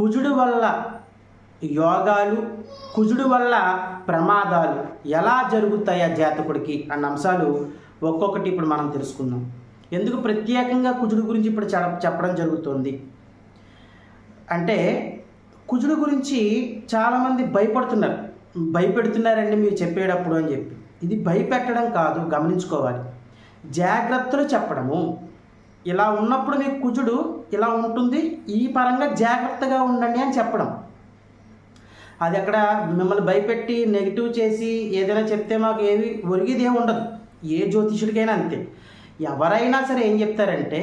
కుజుడు వల్ల యోగాలు కుజుడు వల్ల ప్రమాదాలు ఎలా జరుగుతాయి ఆ జాతకుడికి అన్న అంశాలు ఒక్కొక్కటి ఇప్పుడు మనం తెలుసుకుందాం. ఎందుకు ప్రత్యేకంగా కుజుడు గురించి ఇప్పుడు చెప్పడం జరుగుతుంది? అంటే కుజుడు గురించి చాలామంది భయపడుతున్నారు. భయపెడుతున్నారండి మీరు చెప్పేటప్పుడు అని చెప్పి. ఇది భయపెట్టడం కాదు గమనించుకోవాలి. జాగ్రత్తలు చెప్పడము. ఇలా ఉన్నప్పుడు మీకు కుజుడు ఇలా ఉంటుంది ఈ పరంగా జాగ్రత్తగా ఉండండి అని చెప్పడం. అది అక్కడ మిమ్మల్ని భయపెట్టి నెగిటివ్ చేసి ఏదైనా చెప్తే మాకు ఏవి ఒరిగిది ఏమి ఉండదు. ఏ జ్యోతిషుడికైనా అంతే. ఎవరైనా సరే ఏం చెప్తారంటే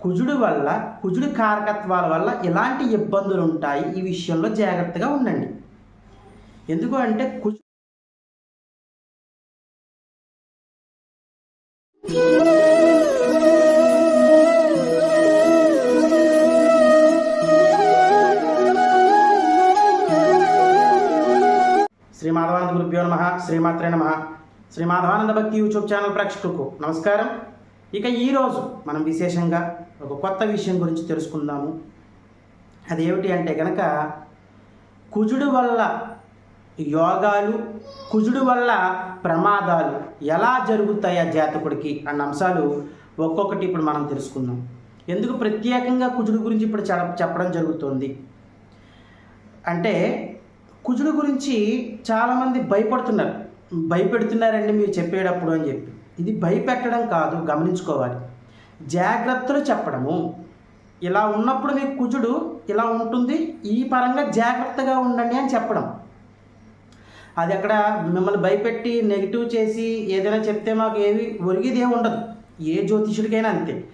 కుజుడు వల్ల కుజుడి కారకత్వాల వల్ల ఎలాంటి ఇబ్బందులు ఉంటాయి ఈ విషయంలో జాగ్రత్తగా ఉండండి. ఎందుకు అంటే కుజు మాధవానంద గురుభ్యో నమ. శ్రీమాత్రే నమ. శ్రీ మాధవానంద భక్తి యూట్యూబ్ ఛానల్ ప్రేక్షకులకు నమస్కారం. ఇక ఈరోజు మనం విశేషంగా ఒక కొత్త విషయం గురించి తెలుసుకుందాము. అదేమిటి అంటే కనుక కుజుడు వల్ల యోగాలు కుజుడు వల్ల ప్రమాదాలు ఎలా జరుగుతాయి ఆ జాతకుడికి అన్న అంశాలు ఒక్కొక్కటి ఇప్పుడు మనం తెలుసుకుందాం. ఎందుకు ప్రత్యేకంగా కుజుడు గురించి ఇప్పుడు చెప్పడం జరుగుతుంది? అంటే కుజుడు గురించి చాలామంది భయపడుతున్నారు. భయపెడుతున్నారండి మీరు చెప్పేటప్పుడు అని చెప్పి. ఇది భయపెట్టడం కాదు గమనించుకోవాలి. జాగ్రత్తలు చెప్పడము. ఇలా ఉన్నప్పుడు మీకు కుజుడు ఇలా ఉంటుంది ఈ పరంగా జాగ్రత్తగా ఉండండి అని చెప్పడం. అది అక్కడ మిమ్మల్ని భయపెట్టి నెగిటివ్ చేసి ఏదైనా చెప్తే మాకు ఏవి ఒరిగిది ఏమి ఉండదు. ఏ జ్యోతిషుడికైనా అంతే.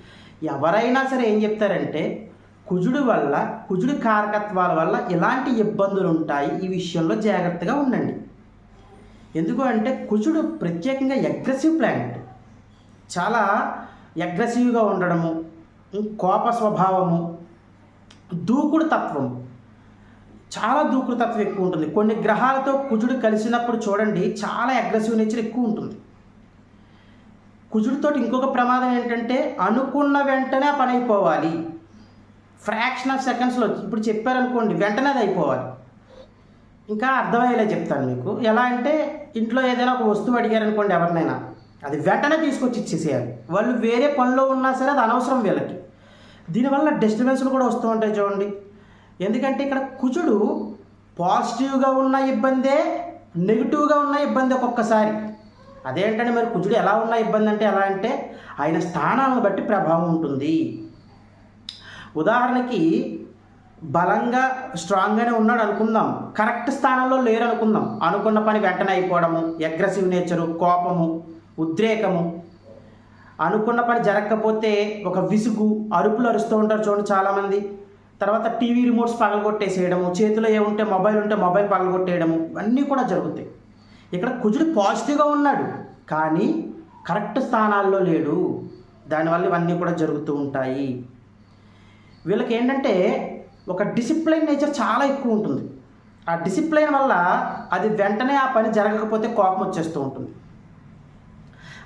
ఎవరైనా సరే ఏం చెప్తారంటే కుజుడు వల్ల కుజుడి కారకత్వాల వల్ల ఎలాంటి ఇబ్బందులు ఉంటాయి. ఈ విషయంలో జాగ్రత్తగా ఉండండి. ఎందుకు అంటే కుజుడు ప్రత్యేకంగా అగ్రెసివ్ ప్లానెట్ చాలా అగ్రెసివ్గా ఉండడము కోప స్వభావము దూకుడు తత్వం. చాలా దూకుడు తత్వం ఎక్కువ ఉంటుంది. కొన్ని గ్రహాలతో కుజుడు కలిసినప్పుడు చూడండి చాలా అగ్రెసివ్ నేచర్ ఎక్కువ ఉంటుంది. కుజుడితో ఇంకొక ప్రమాదం ఏంటంటే అనుకున్న వెంటనే పని అయిపోవాలి. ఫ్రాక్షన్ ఆఫ్ సెకండ్స్లో ఇప్పుడు చెప్పారనుకోండి వెంటనే అది అయిపోవాలి. ఇంకా అర్థమయ్యేలా చెప్తాను మీకు. ఎలా అంటే ఇంట్లో ఏదైనా ఒక వస్తువు అడిగారనుకోండి ఎవరినైనా అది వెంటనే తీసుకొచ్చి ఇచ్చేసేయాలి. వాళ్ళు వేరే పనిలో ఉన్నా సరే అది అనవసరం వీళ్ళకి. దీనివల్ల డిస్టర్బెన్స్లు కూడా వస్తూ ఉంటాయి చూడండి. ఎందుకంటే ఇక్కడ కుజుడు పాజిటివ్గా ఉన్న ఇబ్బందే నెగిటివ్గా ఉన్న ఇబ్బంది ఒక్కొక్కసారి. అదేంటంటే మరి కుజుడు ఎలా ఉన్న ఇబ్బంది అంటే ఎలా అంటే ఆయన స్థానాలను బట్టి ప్రభావం ఉంటుంది. ఉదాహరణకి బలంగా స్ట్రాంగ్గానే ఉన్నాడు అనుకుందాం. కరెక్ట్ స్థానంలో లేరు అనుకుందాం. అనుకున్న పని వెంటనే అయిపోవడము అగ్రెసివ్ నేచరు కోపము ఉద్రేకము. అనుకున్న పని జరగకపోతే ఒక విసుగు అరుపులు అరుస్తూ ఉంటారు చూడండి చాలామంది. తర్వాత టీవీ రిమోట్స్ పగలగొట్టేసేయడము చేతిలో ఏముంటే మొబైల్ ఉంటే మొబైల్ పగలగొట్టేయడము ఇవన్నీ కూడా జరుగుతాయి. ఇక్కడ కుజుడు పాజిటివ్గా ఉన్నాడు కానీ కరెక్ట్ స్థానాల్లో లేడు. దానివల్ల ఇవన్నీ కూడా జరుగుతూ ఉంటాయి. వీళ్ళకి ఏంటంటే ఒక డిసిప్లైన్ నేచర్ చాలా ఎక్కువ ఉంటుంది. ఆ డిసిప్లైన్ వల్ల అది వెంటనే ఆ పని జరగకపోతే కోపం వచ్చేస్తూ ఉంటుంది.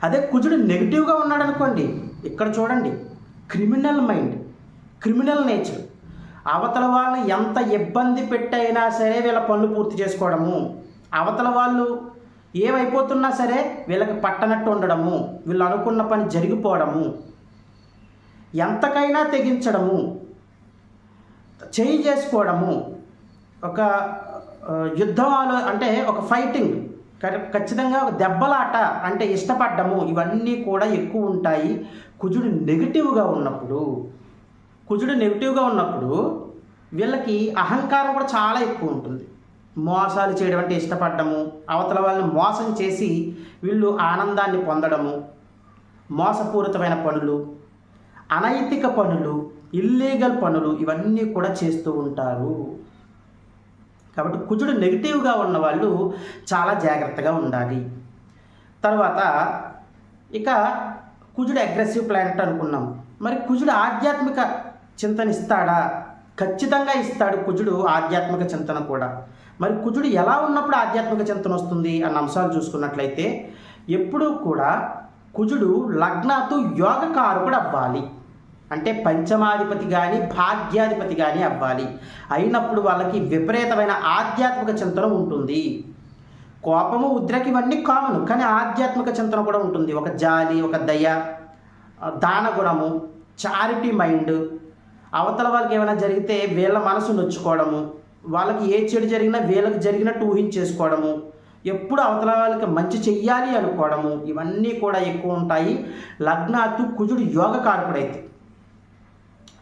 అదే కుజుడు నెగిటివ్గా ఉన్నాడు అనుకోండి ఇక్కడ చూడండి క్రిమినల్ మైండ్ క్రిమినల్ నేచర్. అవతల వాళ్ళని ఎంత ఇబ్బంది పెట్టైనా సరే వీళ్ళ పనులు పూర్తి చేసుకోవడము. అవతల వాళ్ళు ఏమైపోతున్నా సరే వీళ్ళకి పట్టనట్టు ఉండడము. వీళ్ళు అనుకున్న పని జరిగిపోవడము. ఎంతకైనా తెగించడము. చేయి చేసుకోవడము. ఒక యుద్ధం అంటే ఒక ఫైటింగ్. ఖచ్చితంగా ఒక దెబ్బలాట అంటే ఇష్టపడ్డము ఇవన్నీ కూడా ఎక్కువ ఉంటాయి. కుజుడు నెగిటివ్గా ఉన్నప్పుడు కుజుడు నెగిటివ్గా ఉన్నప్పుడు వీళ్ళకి అహంకారం కూడా చాలా ఎక్కువ ఉంటుంది. మోసాలు చేయడం అంటే ఇష్టపడ్డము అవతల వాళ్ళని మోసం చేసి వీళ్ళు ఆనందాన్ని పొందడము మోసపూరితమైన పనులు అనైతిక పనులు ఇల్లీగల్ పనులు ఇవన్నీ కూడా చేస్తూ ఉంటారు. కాబట్టి కుజుడు నెగిటివ్గా ఉన్న వాళ్ళు చాలా జాగ్రత్తగా ఉండాలి. తర్వాత ఇక కుజుడు అగ్రెసివ్ ప్లానెట్ అనుకున్నాం. మరి కుజుడు ఆధ్యాత్మిక చింతన ఇస్తాడా? ఖచ్చితంగా ఇస్తాడు కుజుడు ఆధ్యాత్మిక చింతన కూడా. మరి కుజుడు ఎలా ఉన్నప్పుడు ఆధ్యాత్మిక చింతన వస్తుంది అన్న అంశాలు చూసుకున్నట్లయితే ఎప్పుడూ కూడా కుజుడు లగ్నాతో యోగకారుడు అవ్వాలి. అంటే పంచమాధిపతి కానీ భాగ్యాధిపతి కానీ అవ్వాలి. అయినప్పుడు వాళ్ళకి విపరీతమైన ఆధ్యాత్మిక చింతన ఉంటుంది. కోపము ఉద్రకి ఇవన్నీ కామన్ కానీ ఆధ్యాత్మిక చింతన కూడా ఉంటుంది. ఒక జాలి ఒక దయ దాన గుణము చారిటీ మైండ్ అవతల వాళ్ళకి ఏమైనా జరిగితే వీళ్ళ మనసు నొచ్చుకోవడము వాళ్ళకి ఏ చెడు జరిగినా వీళ్ళకి జరిగినట్టు ఊహించేసుకోవడము ఎప్పుడు అవతల వాళ్ళకి మంచి చెయ్యాలి అనుకోవడము ఇవన్నీ కూడా ఎక్కువ ఉంటాయి. లగ్నాత్తు కుజుడు యోగ కార్పుడైతే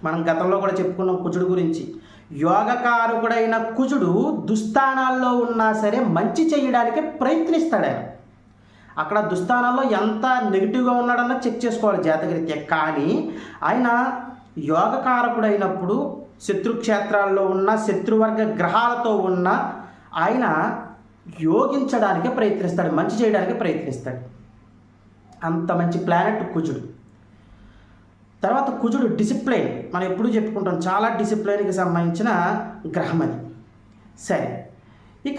మనం గతంలో కూడా చెప్పుకున్నాం కుజుడు గురించి. యోగకారకుడైన కుజుడు దుస్థానాల్లో ఉన్నా సరే మంచి చేయడానికి ప్రయత్నిస్తాడు ఆయన. అక్కడ దుస్థానాల్లో ఎంత నెగిటివ్గా ఉన్నాడన్నా చెక్ చేసుకోవాలి జాతకరీత్యా. కానీ ఆయన యోగకారకుడైనప్పుడు శత్రుక్షేత్రాల్లో ఉన్న శత్రువర్గ గ్రహాలతో ఉన్న ఆయన యోగించడానికి ప్రయత్నిస్తాడు మంచి చేయడానికి ప్రయత్నిస్తాడు. అంత మంచి ప్లానెట్ కుజుడు. తర్వాత కుజుడు డిసిప్లైన్ మనం ఎప్పుడు చెప్పుకుంటాం చాలా డిసిప్లైన్కి సంబంధించిన గ్రహం అది. సరే. ఇక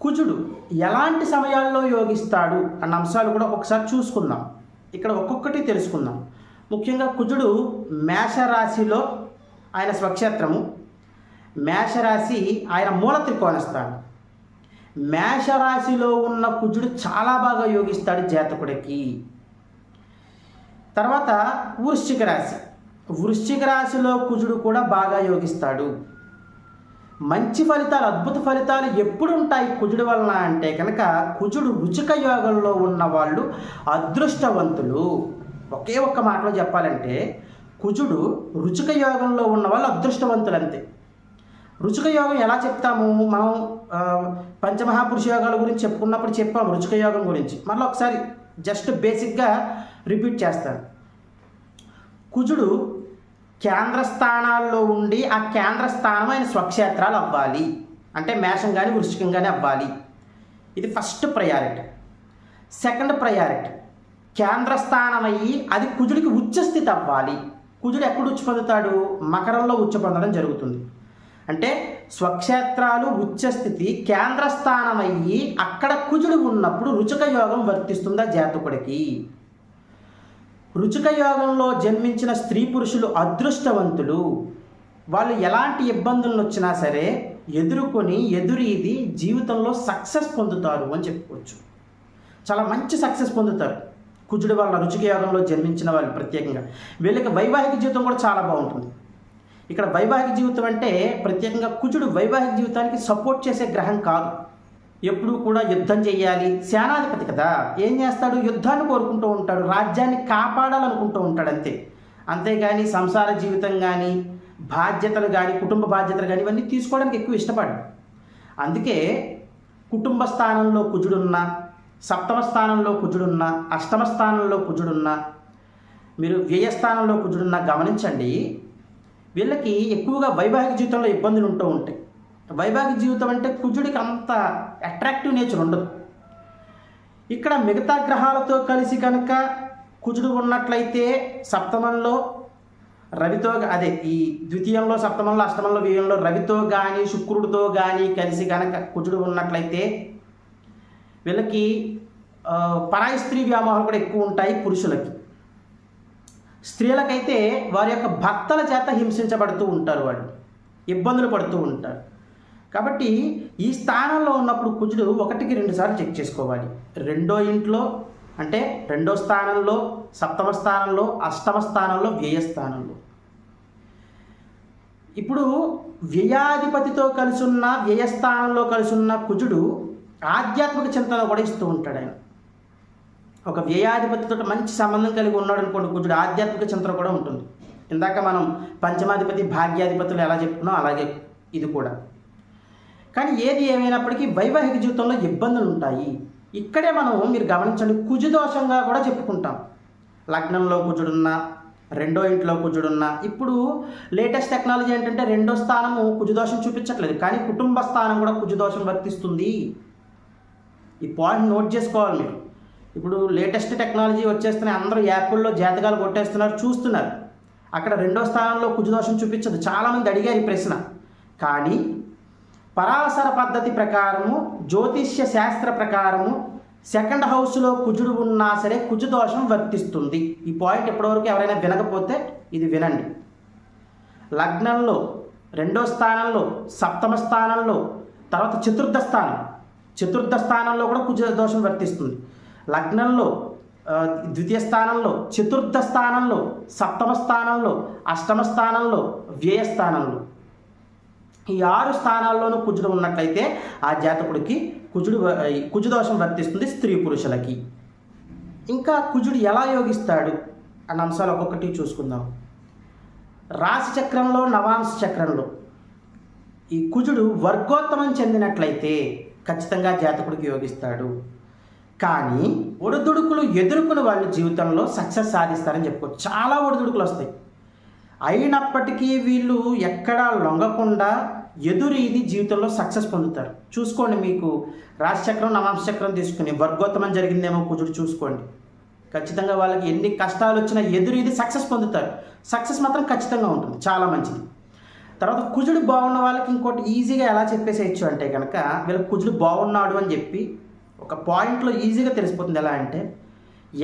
కుజుడు ఎలాంటి సమయాల్లో యోగిస్తాడు అన్న అంశాలు కూడా ఒకసారి చూసుకుందాం. ఇక్కడ ఒక్కొక్కటి తెలుసుకుందాం. ముఖ్యంగా కుజుడు మేషరాశిలో ఆయన స్వక్షేత్రము. మేషరాశి ఆయన మూల త్రికోణస్థానం. మేషరాశిలో ఉన్న కుజుడు చాలా బాగా యోగిస్తాడు జాతకుడికి. తర్వాత వృశ్చిక రాశి. వృశ్చిక రాశిలో కుజుడు కూడా బాగా యోగిస్తాడు. మంచి ఫలితాలు అద్భుత ఫలితాలు ఎప్పుడు ఉంటాయి కుజుడు వలన అంటే కనుక కుజుడు రుచిక యోగంలో ఉన్న వాళ్ళు అదృష్టవంతులు. ఒకే ఒక్క మాటలో చెప్పాలంటే కుజుడు రుచిక యోగంలో ఉన్న వాళ్ళు అదృష్టవంతులు అంతే. రుచిక యోగం ఎలా చెప్తాము? మనం పంచమహాపురుష యోగాల గురించి చెప్పుకున్నప్పుడు చెప్పాము రుచిక యోగం గురించి. మళ్ళీ ఒకసారి జస్ట్ బేసిక్గా రిపీట్ చేస్తాను కుజుడు కేంద్ర స్థానాల్లో ఉండి ఆ కేంద్ర స్థానం ఆయన స్వక్షేత్రాలు అవ్వాలి. అంటే మేషం కానీ వృశ్చికం కానీ అవ్వాలి. ఇది ఫస్ట్ ప్రయారిటీ. Second priority. కేంద్ర స్థానం అయ్యి అది కుజుడికి ఉచ్చస్థితి అవ్వాలి. కుజుడు ఎక్కడ ఉచ్చి పొందుతాడు మకరంలో ఉచ్చ పొందడం జరుగుతుంది. అంటే స్వక్షేత్రాలు ఉచ్చస్థితి కేంద్రస్థానమయ్యి అక్కడ కుజుడు ఉన్నప్పుడు రుచిక యోగం వర్తిస్తుందా జాతకుడికి? రుచిక యోగంలో జన్మించిన స్త్రీ పురుషులు అదృష్టవంతులు. వాళ్ళు ఎలాంటి ఇబ్బందులు వచ్చినా సరే ఎదుర్కొని ఎదురీది జీవితంలో సక్సెస్ పొందుతారు అని చెప్పుకోవచ్చు. చాలా మంచి సక్సెస్ పొందుతారు. కుజుడు వల్ల రుచిక యోగంలో జన్మించిన వాళ్ళు ప్రత్యేకంగా. వీళ్ళకి వైవాహిక జీవితం కూడా చాలా బాగుంటుంది. ఇక్కడ వైవాహిక జీవితం అంటే ప్రత్యేకంగా కుజుడు వైవాహిక జీవితానికి సపోర్ట్ చేసే గ్రహం కాదు. ఎప్పుడూ కూడా యుద్ధం చేయాలి. సేనాధిపతి కదా. ఏం చేస్తాడు? యుద్ధాన్ని కోరుకుంటూ ఉంటాడు. రాజ్యాన్ని కాపాడాలనుకుంటూ ఉంటాడు అంతే. అంతేగాని సంసార జీవితం కానీ బాధ్యతలు కానీ కుటుంబ బాధ్యతలు కానీ ఇవన్నీ తీసుకోవడానికి ఎక్కువ ఇష్టపడు అందుకే కుటుంబ స్థానంలో కుజుడున్న సప్తమ స్థానంలో కుజుడున్న అష్టమ స్థానంలో కుజుడున్న మీరు వ్యయస్థానంలో కుజుడున్న గమనించండి వీళ్ళకి ఎక్కువగా వైవాహిక జీవితంలో ఇబ్బందులు ఉంటూ ఉంటాయి. వైవాహిక జీవితం అంటే కుజుడికి అంత అట్రాక్టివ్ నేచర్ ఉండదు. ఇక్కడ మిగతా గ్రహాలతో కలిసి కనుక కుజుడు ఉన్నట్లయితే సప్తమంలో రవితో అదే ఈ ద్వితీయంలో సప్తమంలో అష్టమంలో వ్యయంలో రవితో కానీ శుక్రుడితో కానీ కలిసి కనుక కుజుడు ఉన్నట్లయితే వీళ్ళకి పరాయి స్త్రీ వ్యామోహాలు కూడా ఎక్కువ ఉంటాయి పురుషులకి. స్త్రీలకైతే వారి యొక్క భర్తల చేత హింసించబడుతూ ఉంటారు వాళ్ళు. ఇబ్బందులు పడుతూ ఉంటారు. కాబట్టి ఈ స్థానంలో ఉన్నప్పుడు కుజుడు ఒకటికి రెండు సార్లు చెక్ చేసుకోవాలి. రెండో ఇంట్లో అంటే రెండో స్థానంలో సప్తమ స్థానంలో అష్టమ స్థానంలో వ్యయ స్థానంలో. ఇప్పుడు వ్యయాధిపతితో కలిసి ఉన్న వ్యయస్థానంలో కలిసి ఉన్న కుజుడు ఆధ్యాత్మిక చింతన కూడా ఇస్తూ ఉంటాడు ఆయన. ఒక వ్యయాధిపతితో మంచి సంబంధం కలిగి ఉన్నాడు అనుకోండి కుజుడు ఆధ్యాత్మిక చింతన కూడా ఉంటుంది. ఇందాక మనం పంచమాధిపతి భాగ్యాధిపతులు ఎలా చెప్పుకున్నాం అలాగే ఇది కూడా. కానీ ఏది ఏమైనప్పటికీ వైవాహిక జీవితంలో ఇబ్బందులు ఉంటాయి. ఇక్కడే మనం మీరు గమనించండి కుజు దోషంగా కూడా చెప్పుకుంటాం. లగ్నంలో కుజుడున్నా రెండో ఇంట్లో కుజుడున్నా ఇప్పుడు లేటెస్ట్ టెక్నాలజీ ఏంటంటే రెండో స్థానము కుజుదోషం చూపించట్లేదు. కానీ కుటుంబ స్థానం కూడా కుజుదోషం వర్తిస్తుంది. ఈ పాయింట్ నోట్ చేసుకోవాలి మీరు. ఇప్పుడు లేటెస్ట్ టెక్నాలజీ వచ్చేస్తున్నాయి అందరూ యాప్ల్లో జాతకాలు కొట్టేస్తున్నారు చూస్తున్నారు. అక్కడ రెండో స్థానంలో కుజదోషం చూపించదు. చాలామంది అడిగారు ఈ ప్రశ్న. కానీ పరాశర పద్ధతి ప్రకారము జ్యోతిష్య శాస్త్ర ప్రకారము సెకండ్ హౌస్లో కుజుడు ఉన్నా సరే కుజుదోషం వర్తిస్తుంది. ఈ పాయింట్ ఇప్పటివరకు ఎవరైనా వినకపోతే ఇది వినండి. లగ్నంలో రెండో స్థానంలో సప్తమ స్థానంలో తర్వాత చతుర్థ స్థానం. చతుర్థ స్థానంలో కూడా కుజ దోషం వర్తిస్తుంది. లగ్నంలో ద్వితీయ స్థానంలో చతుర్థ స్థానంలో సప్తమ స్థానంలో అష్టమ స్థానంలో వ్యయ స్థానంలో. ఈ ఆరు స్థానాల్లోనూ కుజుడు ఉన్నట్లయితే ఆ జాతకుడికి కుజుడు కుజుదోషం ఈ కుజు దోషం వర్తిస్తుంది స్త్రీ పురుషులకి. ఇంకా కుజుడు ఎలా యోగిస్తాడు అన్న అంశాలు ఒక్కొక్కటి చూసుకుందాం. రాశి చక్రంలో నవాంశ చక్రంలో ఈ కుజుడు వర్గోత్తమం చెందినట్లయితే ఖచ్చితంగా జాతకుడికి యోగిస్తాడు. కానీ ఒడిదుడుకులు ఎదుర్కొని వాళ్ళ జీవితంలో సక్సెస్ సాధిస్తారని చెప్పుకోవచ్చు. చాలా ఒడిదుడుకులు వస్తాయి. అయినప్పటికీ వీళ్ళు ఎక్కడా లొంగకుండా ఎదురు ఇది జీవితంలో సక్సెస్ పొందుతారు. చూసుకోండి మీకు రాశిచక్రం నవాంశ చక్రం తీసుకుని వర్గోత్తమం జరిగిందేమో కుజుడు చూసుకోండి. ఖచ్చితంగా వాళ్ళకి ఎన్ని కష్టాలు వచ్చినా ఎదురు ఇది సక్సెస్ పొందుతారు. సక్సెస్ మాత్రం ఖచ్చితంగా ఉంటుంది. చాలా మంచిది. తర్వాత కుజుడు బాగున్న వాళ్ళకి ఇంకోటి ఈజీగా ఎలా చెప్పేసేయచ్చు అంటే కనుక వీళ్ళకి కుజుడు బాగున్నాడు అని చెప్పి ఒక పాయింట్లో ఈజీగా తెలిసిపోతుంది ఎలా అంటే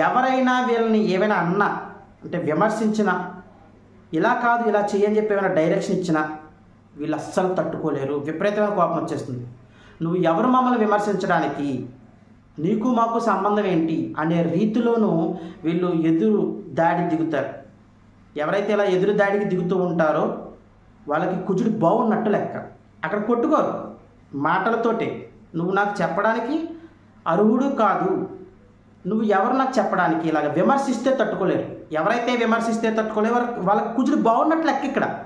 ఎవరైనా వీళ్ళని ఏమైనా అన్నా అంటే విమర్శించినా ఇలా కాదు ఇలా చేయని చెప్పి ఏమైనా డైరెక్షన్ ఇచ్చినా వీళ్ళు అస్సలు తట్టుకోలేరు. విపరీతమైన కోపం వచ్చేస్తుంది. నువ్వు ఎవరు మమ్మల్ని విమర్శించడానికి నీకు మాకు సంబంధం ఏంటి అనే రీతిలోనూ వీళ్ళు ఎదురు దాడి దిగుతారు. ఎవరైతే ఇలా ఎదురు దాడికి దిగుతూ ఉంటారో వాళ్ళకి కుజుడు బాగున్నట్టు లెక్క. అక్కడ కొట్టుకోరు. మాటలతోటే. నువ్వు నాకు చెప్పడానికి అర్హుడు కాదు. నువ్వు ఎవరు నాకు చెప్పడానికి ఇలాగ విమర్శిస్తే తట్టుకోలేరు. ఎవరైతే విమర్శిస్తే తట్టుకోలేరు వాళ్ళకి కుజుడు బాగున్నట్లు లెక్క ఇక్కడ.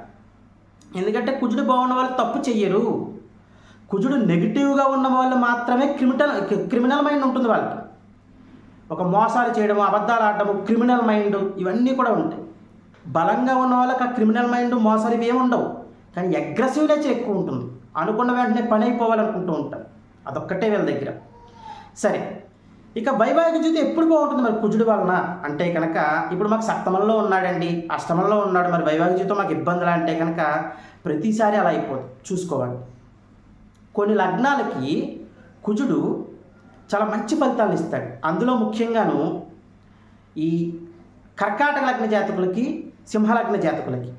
ఎందుకంటే కుజుడు బాగున్న వాళ్ళు తప్పు చెయ్యరు. కుజుడు నెగిటివ్గా ఉన్న వాళ్ళు మాత్రమే క్రిమినల్ క్రిమినల్ మైండ్ ఉంటుంది వాళ్ళకి. ఒక మోసాలు చేయడము అబద్ధాలు ఆడటము క్రిమినల్ మైండ్ ఇవన్నీ కూడా ఉంటాయి. బలంగా ఉన్న వాళ్ళకి ఆ క్రిమినల్ మైండ్ మోసాలు ఇవేమి ఉండవు. కానీ అగ్రెసివ్ నేచర్ ఎక్కువ ఉంటుంది. అనుకున్న వెంటనే పని అయిపోవాలనుకుంటూ ఉంటారు. అదొక్కటే వీళ్ళ దగ్గర. సరే. ఇక వైవాహిక జ్యోతి ఎప్పుడు బాగుంటుంది మరి కుజుడు వలన? అంటే కనుక ఇప్పుడు మాకు సప్తమంలో ఉన్నాడండి అష్టమంలో ఉన్నాడు మరి వైవాహిక జీవితం మాకు ఇబ్బందులు అంటే కనుక ప్రతిసారి అలా అయిపోతుంది చూసుకోవాలి. కొన్ని లగ్నాలకి కుజుడు చాలా మంచి ఫలితాలు ఇస్తాడు. అందులో ముఖ్యంగాను ఈ కర్కాటక లగ్న జాతకులకి సింహలగ్న జాతకులకి.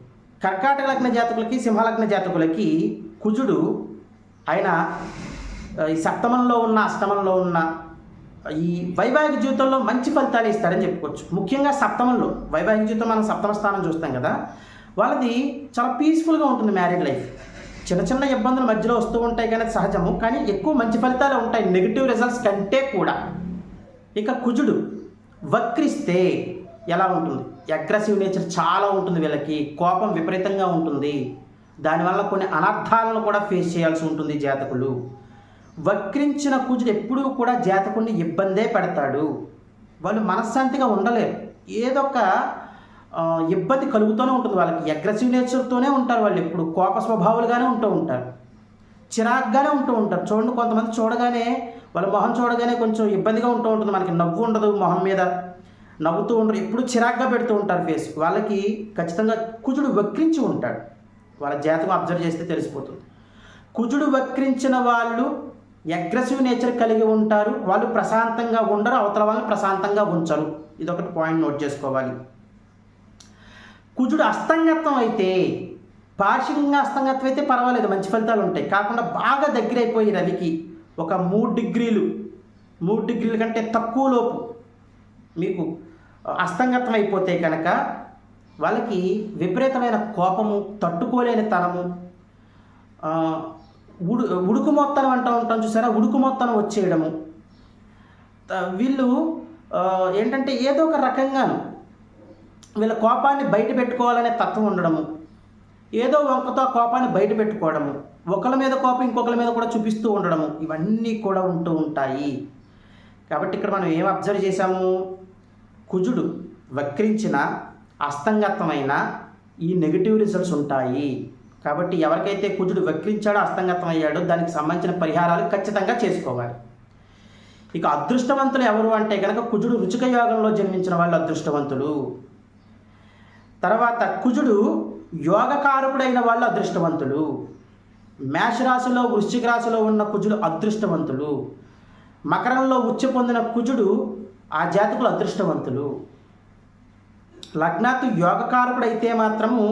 కర్కాటక లగ్న జాతకులకి సింహలగ్న జాతకులకి కుజుడు ఆయన ఈ సప్తమంలో ఉన్న అష్టమంలో ఉన్న ఈ వైవాహిక జీవితంలో మంచి ఫలితాలు ఇస్తాడని చెప్పుకోవచ్చు. ముఖ్యంగా సప్తమంలో వైవాహిక జీవితం మనం సప్తమ స్థానం చూస్తాం కదా వాళ్ళది చాలా పీస్ఫుల్గా ఉంటుంది మ్యారీడ్ లైఫ్ చిన్న చిన్న ఇబ్బందులు మధ్యలో వస్తూ ఉంటాయి కానీ సహజము. కానీ ఎక్కువ మంచి ఫలితాలు ఉంటాయి నెగిటివ్ రిజల్ట్స్ కంటే కూడా. ఇక కుజుడు వక్రిస్తే ఎలా ఉంటుంది? అగ్రెసివ్ నేచర్ చాలా ఉంటుంది వీళ్ళకి కోపం విపరీతంగా ఉంటుంది. దానివల్ల కొన్ని అనర్థాలను కూడా ఫేస్ చేయాల్సి ఉంటుంది జాతకులు. వక్రించిన కుజుడు ఎప్పుడూ కూడా జాతకుడిని ఇబ్బందే పెడతాడు. వాళ్ళు మనశ్శాంతిగా ఉండలేరు. ఏదొక ఇబ్బంది కలుగుతూనే ఉంటుంది. వాళ్ళకి అగ్రెసివ్ నేచర్తోనే ఉంటారు వాళ్ళు ఎప్పుడు. కోప స్వభావాలుగానే ఉంటూ ఉంటారు. చిరాగ్గానే ఉంటూ ఉంటారు. చూడండి కొంతమంది చూడగానే వాళ్ళ మొహం చూడగానే కొంచెం ఇబ్బందిగా ఉంటూ ఉంటుంది. మనకి నవ్వు ఉండదు మొహం మీద. నవ్వుతూ ఉండరు. ఎప్పుడు చిరాగ్గా పెడుతూ ఉంటారు ఫేస్ వాళ్ళకి ఖచ్చితంగా కుజుడు వక్రించి ఉంటాడు. వాళ్ళ జాతకం అబ్జర్వ్ చేస్తే తెలిసిపోతుంది. కుజుడు వక్రించిన వాళ్ళు అగ్రెసివ్ నేచర్ కలిగి ఉంటారు. వాళ్ళు ప్రశాంతంగా ఉండరు. అవతల వాళ్ళని ప్రశాంతంగా ఉంచరు. ఇదొకటి పాయింట్ నోట్ చేసుకోవాలి. కుజుడు అస్తంగత్వం అయితే పార్షికంగా అస్తంగత్వం అయితే పర్వాలేదు. మంచి ఫలితాలు ఉంటాయి. కాకుండా బాగా దగ్గర అయిపోయి రవికి ఒక మూడు డిగ్రీలు మూడు డిగ్రీల కంటే తక్కువ లోపు మీకు అస్తంగతం అయిపోతే కనుక వాళ్ళకి విపరీతమైన కోపము తట్టుకోలేని తనము ఉడు ఉడుకు మొత్తం అంటూ ఉంటాం చూసారా? ఉడుకు మొత్తం వచ్చేయడము వీళ్ళు ఏంటంటే ఏదో ఒక రకంగాను వీళ్ళ కోపాన్ని బయట పెట్టుకోవాలనే తత్వం ఉండడము. ఏదో వంకతో కోపాన్ని బయట పెట్టుకోవడము. ఒకళ్ళ మీద కోపం ఇంకొకరి మీద కూడా చూపిస్తూ ఉండడము. ఇవన్నీ కూడా ఉంటూ ఉంటాయి. కాబట్టి ఇక్కడ మనం ఏం అబ్జర్వ్ చేశాము? కుజుడు వక్రించిన అస్తంగతమైన ఈ నెగిటివ్ రిజల్ట్స్ ఉంటాయి. కాబట్టి ఎవరికైతే కుజుడు వక్రించాడో అస్తంగతం అయ్యాడో దానికి సంబంధించిన పరిహారాలు ఖచ్చితంగా చేసుకోవాలి. ఇక అదృష్టవంతులు ఎవరు అంటే కనుక కుజుడు రుచిక యోగంలో జన్మించిన వాళ్ళు అదృష్టవంతులు. తర్వాత కుజుడు యోగకారకుడైన వాళ్ళు అదృష్టవంతులు. మేషరాశిలో వృశ్చిక రాశిలో ఉన్న కుజుడు అదృష్టవంతులు. మకరంలో ఉచ్చ పొందిన కుజుడు ఆ జాతకులు అదృష్టవంతులు. లగ్నాతు యోగకారకుడైతే అయితే మాత్రము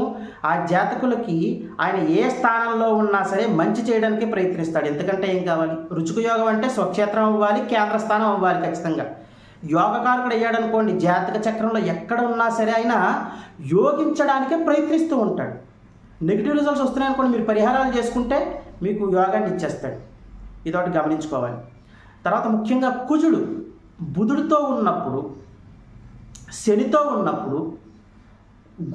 ఆ జాతకులకి ఆయన ఏ స్థానంలో ఉన్నా సరే మంచి చేయడానికి ప్రయత్నిస్తాడు. ఎందుకంటే ఏం కావాలి? రుచుకు యోగం అంటే స్వక్షేత్రం అవ్వాలి కేంద్ర స్థానం అవ్వాలి ఖచ్చితంగా. యోగకారకుడు అయ్యాడు అనుకోండి జాతక చక్రంలో ఎక్కడ ఉన్నా సరే ఆయన యోగించడానికే ప్రయత్నిస్తూ ఉంటాడు. నెగిటివ్ రిజల్ట్స్ వస్తున్నాయి అనుకోండి మీరు పరిహారాలు చేసుకుంటే మీకు యోగాన్ని ఇచ్చేస్తాడు. ఇదొకటి గమనించుకోవాలి. తర్వాత ముఖ్యంగా కుజుడు బుధుడితో ఉన్నప్పుడు శనితో ఉన్నప్పుడు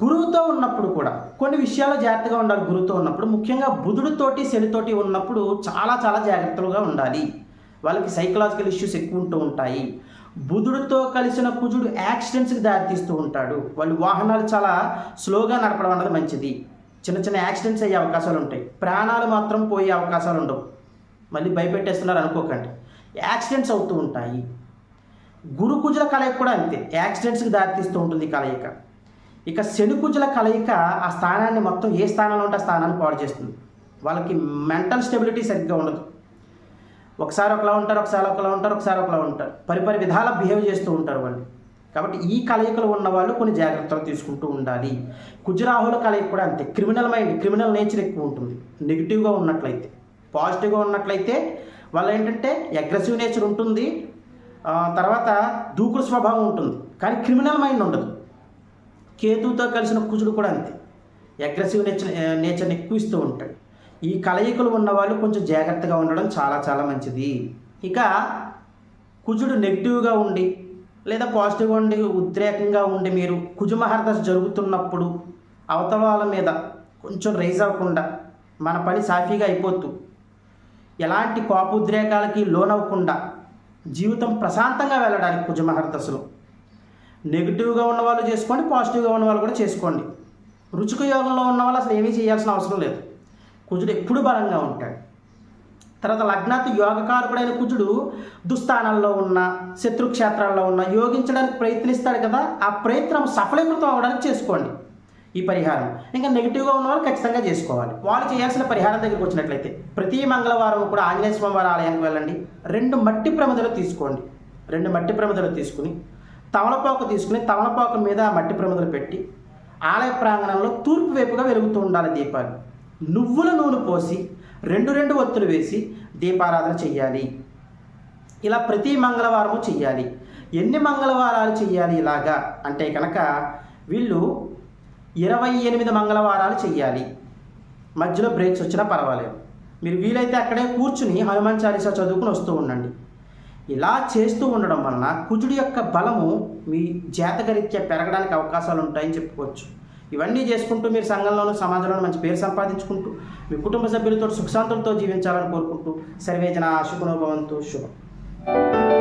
గురువుతో ఉన్నప్పుడు కూడా కొన్ని విషయాలు జాగ్రత్తగా ఉండాలి గురువుతో ఉన్నప్పుడు. ముఖ్యంగా బుధుడితోటి శనితోటి ఉన్నప్పుడు చాలా చాలా జాగ్రత్తలుగా ఉండాలి. వాళ్ళకి సైకలాజికల్ ఇష్యూస్ ఎక్కువ ఉంటూ ఉంటాయి. బుధుడితో కలిసిన కుజుడు యాక్సిడెంట్స్కి దారితీస్తూ ఉంటాడు. వాళ్ళు వాహనాలు చాలా స్లోగా నడపడం అన్నది మంచిది. చిన్న చిన్న యాక్సిడెంట్స్ అయ్యే అవకాశాలు ఉంటాయి. ప్రాణాలు మాత్రం పోయే అవకాశాలు ఉండవు. మళ్ళీ భయపెట్టేస్తున్నారు అనుకోకండి. యాక్సిడెంట్స్ అవుతూ ఉంటాయి. గురుకుజుల కలయిక కూడా అంతే. యాక్సిడెంట్స్కి దారితీస్తూ ఉంటుంది ఈ కలయిక. ఇక శని కలయిక ఆ స్థానాన్ని మొత్తం ఏ స్థానంలో ఉంటే ఆ స్థానాన్ని పాడు చేస్తుంది. వాళ్ళకి మెంటల్ స్టెబిలిటీ సరిగ్గా ఉండదు. ఒకసారి ఒకలా ఉంటారు ఒకసారి ఒకలా ఉంటారు ఒకసారి ఒకలా ఉంటారు. పరిపరి విధాల బిహేవ్ చేస్తూ ఉంటారు వాళ్ళు. కాబట్టి ఈ కలయికలు ఉన్న వాళ్ళు కొన్ని జాగ్రత్తలు తీసుకుంటూ ఉండాలి. కుజరాహుల కలయిక కూడా అంతే. క్రిమినల్ మైండ్ క్రిమినల్ నేచర్ ఎక్కువ ఉంటుంది. నెగిటివ్గా ఉన్నట్లయితే పాజిటివ్గా ఉన్నట్లయితే వాళ్ళు ఏంటంటే అగ్రెసివ్ నేచర్ ఉంటుంది. తర్వాత దూకుడు స్వభావం ఉంటుంది కానీ క్రిమినల్ మైండ్ ఉండదు. కేతుతో కలిసిన కుజుడు కూడా అంతే. అగ్రెసివ్ నేచర్ నేచర్ని ఎక్కువ ఇస్తూ ఉంటాడు. ఈ కలయికలు ఉన్నవాళ్ళు కొంచెం జాగ్రత్తగా ఉండడం చాలా చాలా మంచిది. ఇక కుజుడు నెగిటివ్గా ఉండి లేదా పాజిటివ్గా ఉండి ఉద్రేకంగా ఉండి మీరు కుజు మహర్దశ జరుగుతున్నప్పుడు అవతల వాళ్ళ మీద కొంచెం రైజ్ అవ్వకుండా మన పని సాఫీగా అయిపోతూ ఎలాంటి కోపోద్రేకాలకి లోనవ్వకుండా జీవితం ప్రశాంతంగా వెళ్ళడానికి కుజమహర్దశలో. నెగిటివ్గా ఉన్న వాళ్ళు చేసుకోండి పాజిటివ్గా ఉన్న వాళ్ళు కూడా చేసుకోండి. రుచిక యోగంలో ఉన్న వాళ్ళు అసలు ఏమీ చేయాల్సిన అవసరం లేదు. కుజుడు ఎప్పుడు బలంగా ఉంటాడు. తర్వాత లగ్నాత్ యోగకారకుడైన కుజుడు దుస్థానాల్లో ఉన్న శత్రుక్షేత్రాల్లో ఉన్న యోగించడానికి ప్రయత్నిస్తాడు కదా ఆ ప్రయత్నం సఫలీకృతం అవ్వడానికి చేసుకోండి. ఈ పరిహారం. ఇంకా నెగిటివ్గా ఉన్న వాళ్ళు ఖచ్చితంగా చేసుకోవాలి. వాళ్ళు చేయాల్సిన పరిహారం దగ్గరికి వచ్చినట్లయితే ప్రతి మంగళవారం కూడా ఆంజనేయ స్వామి వారి ఆలయానికి వెళ్ళండి. రెండు మట్టి ప్రమిదలు తీసుకోండి. రెండు మట్టి ప్రమిదలు తీసుకుని తమలపాకు తీసుకుని తమలపాకు మీద మట్టి ప్రమిదలు పెట్టి ఆలయ ప్రాంగణంలో తూర్పు వైపుగా వెలుగుతూ ఉండాలి దీపాలు. నువ్వుల నూనె పోసి రెండు రెండు ఒత్తులు వేసి దీపారాధన చెయ్యాలి. ఇలా ప్రతి మంగళవారము చెయ్యాలి. ఎన్ని మంగళవారాలు చెయ్యాలి ఇలాగా? అంటే కనుక వీళ్ళు ఇరవై ఎనిమిది మంగళవారాలు చెయ్యాలి. మధ్యలో బ్రేక్స్ వచ్చినా పర్వాలేదు. మీరు వీలైతే అక్కడే కూర్చుని హనుమాన్ చాలీసా చదువుకుని వస్తూ ఉండండి. ఇలా చేస్తూ ఉండడం వలన కుజుడి యొక్క బలము మీ జాతకరీత్యా పెరగడానికి అవకాశాలు ఉంటాయని చెప్పుకోవచ్చు. ఇవన్నీ చేసుకుంటూ మీరు సంఘంలోనూ సమాజంలోనూ మంచి పేరు సంపాదించుకుంటూ మీ కుటుంబ సభ్యులతో సుఖశాంతులతో జీవించాలని కోరుకుంటూ సర్వేజన శుభనోభవంతు శుభం.